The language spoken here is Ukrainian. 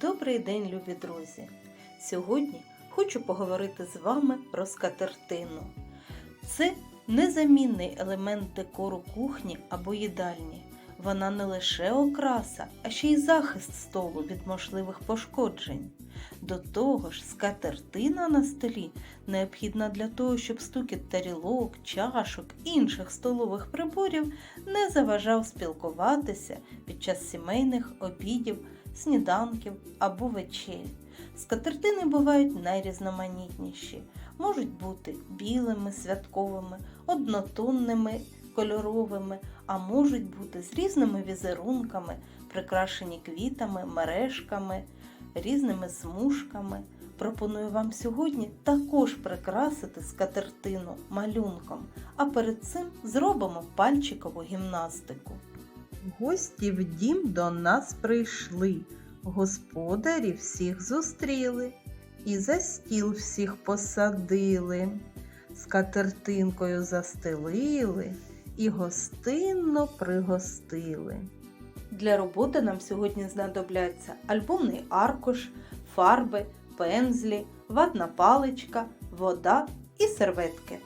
Добрий день, любі друзі! Сьогодні хочу поговорити з вами про скатертину. Це незамінний елемент декору кухні або їдальні. Вона не лише окраса, а ще й захист столу від можливих пошкоджень. До того ж, скатертина на столі необхідна для того, щоб стукіт тарілок, чашок інших столових приборів не заважав спілкуватися під час сімейних обідів, сніданків або вечері. Скатертини бувають найрізноманітніші, можуть бути білими, святковими, однотонними, кольоровими, а можуть бути з різними візерунками, прикрашені квітами, мережками, різними смужками. Пропоную вам сьогодні також прикрасити скатертину малюнком, а перед цим зробимо пальчикову гімнастику. Гості в дім до нас прийшли, господарі всіх зустріли і за стіл всіх посадили, скатертинкою застелили і гостинно пригостили. Для роботи нам сьогодні знадобляться альбомний аркуш, фарби, пензлі, ватна паличка, вода і серветки.